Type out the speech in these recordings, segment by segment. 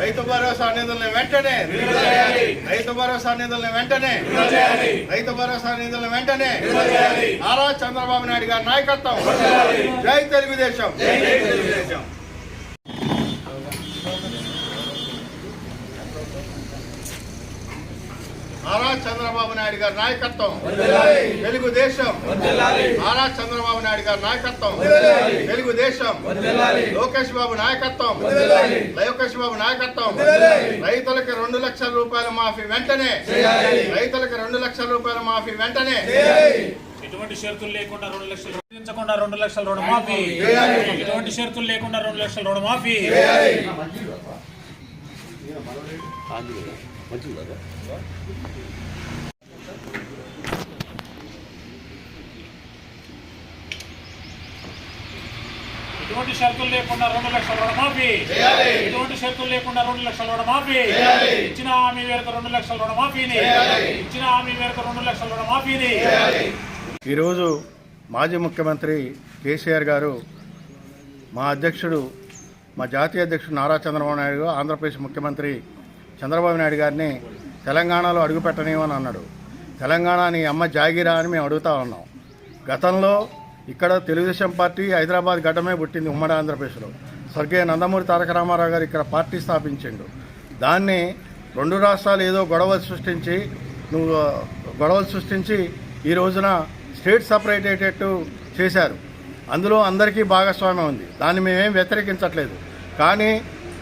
రైతు భరోసా నిధులను వెంటనే రైతు భరోసా నిధులను వెంటనే రైతు భరోసా నిధులను వెంటనే నారా చంద్రబాబు నాయుడు గారి నాయకత్వం జై తెలుగుదేశం. తెలుగుదేశం. నారా చంద్రబాబు నాయుడు గారి నాయకత్వం. తెలుగుదేశం నారా చంద్రబాబు నాయుడు గారి నాయకత్వం. తెలుగుదేశం లోకేష్ బాబు నాయకత్వం. లోకేష్ బాబు నాయకత్వం. రైతులకు రెండు లక్షల రూపాయల మాఫీ వెంటనే. రైతులకు రెండు లక్షల రూపాయల మాఫీ వెంటనే. ఎటువంటి షరతులు లేకుండా రెండు లక్షలు రెండు లక్షల రుణమాఫీ. ఎటువంటి షరతులు లేకుండా రెండు లక్షల రుణమాఫీ. ఎటువంటి షరతులు లేకుండా రెండు లక్షల రుణమాఫీ ఎటువంటి షరతులు లేకుండా రెండు లక్షల రుణమాఫీ ఇచ్చిన హామీ మేరకు రెండు లక్షల రుణమాఫీని ఇచ్చిన హామీ మేరకు రెండు లక్షల రుణమాఫీని ఈరోజు మాజీ ముఖ్యమంత్రి కేసీఆర్ గారు మా అధ్యక్షుడు మా జాతీయ అధ్యక్షుడు నారా చంద్రబాబు నాయుడు ఆంధ్రప్రదేశ్ ముఖ్యమంత్రి చంద్రబాబు నాయుడు గారిని తెలంగాణలో అడుగుపెట్టనివని అన్నాడు. తెలంగాణ నీ అమ్మ జాగిరా అని మేము అడుగుతా ఉన్నాం. గతంలో ఇక్కడ తెలుగుదేశం పార్టీ హైదరాబాద్ గడ్డమే పుట్టింది ఉమ్మడి ఆంధ్రప్రదేశ్లో. స్వర్గీయ నందమూరి తారక రామారావు గారు ఇక్కడ పార్టీ స్థాపించిండు. దాన్ని రెండు రాష్ట్రాలు ఏదో గొడవలు సృష్టించి నువ్వు గొడవలు సృష్టించి ఈ రోజున స్టేట్ సపరేట్ అయ్యేటట్టు చేశారు. అందులో అందరికీ భాగస్వామ్యం ఉంది. దాన్ని మేమేం వ్యతిరేకించట్లేదు. కానీ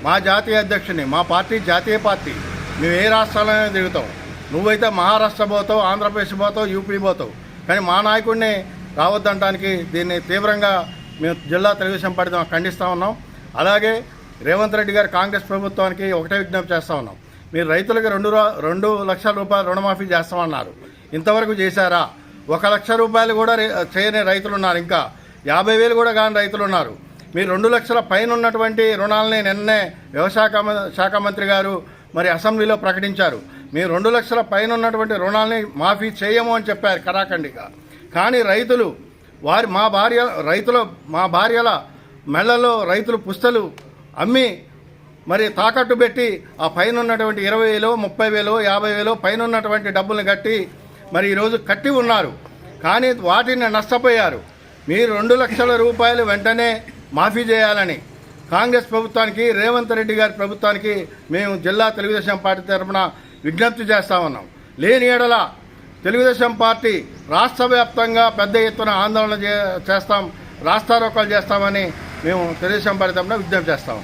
మా జాతీయ అధ్యక్షుని మా పార్టీ జాతీయ పార్టీ మేము ఏ రాష్ట్రాలైనా తిరుగుతాం. నువ్వైతే మహారాష్ట్ర పోతావు ఆంధ్రప్రదేశ్ పోతావు యూపీ పోతావు. కానీ మా నాయకుడిని రావద్దంటానికి దీన్ని తీవ్రంగా మేము జిల్లా తెలుగుదేశం పార్టీ ఖండిస్తూ ఉన్నాం. అలాగే రేవంత్ రెడ్డి గారు కాంగ్రెస్ ప్రభుత్వానికి ఒకటే విజ్ఞప్తి చేస్తూ ఉన్నాం. మీరు రైతులకు రెండు రెండు లక్షల రూపాయలు రుణమాఫీ చేస్తామన్నారు. ఇంతవరకు చేశారా? ఒక లక్ష రూపాయలు కూడా చేయని రైతులు ఉన్నారు. ఇంకా యాభై వేలు కూడా కాని రైతులు ఉన్నారు. మీరు రెండు లక్షల పైన ఉన్నటువంటి రుణాలని నిన్నే వ్యవసాయ శాఖ మంత్రి గారు మరి అసెంబ్లీలో ప్రకటించారు. మీరు రెండు లక్షల పైన ఉన్నటువంటి రుణాలని మాఫీ చేయము అని చెప్పారు కరాఖండిగా. కానీ రైతులు వారి మా భార్య రైతుల మా భార్యల మెళ్ళలో రైతులు పుస్తలు అమ్మి మరి తాకట్టు పెట్టి ఆ పైన ఉన్నటువంటి ఇరవై వేలు ముప్పై వేలు యాభై వేలు పైన ఉన్నటువంటి డబ్బులను కట్టి మరి ఈరోజు కట్టి ఉన్నారు. కానీ వాటిని నష్టపోయారు. మీరు రెండు లక్షల రూపాయలు వెంటనే మాఫీ చేయాలని కాంగ్రెస్ ప్రభుత్వానికి రేవంత్ రెడ్డి గారి ప్రభుత్వానికి మేము జిల్లా తెలుగుదేశం పార్టీ తరఫున విజ్ఞప్తి చేస్తా ఉన్నాం. లేని ఏడల తెలుగుదేశం పార్టీ రాష్ట్ర వ్యాప్తంగా పెద్ద ఎత్తున ఆందోళన చే- చేస్తాం రాస్తారోకాలు చేస్తామని మేము తెలుగుదేశం పార్టీ తరఫున విజ్ఞప్తి చేస్తాం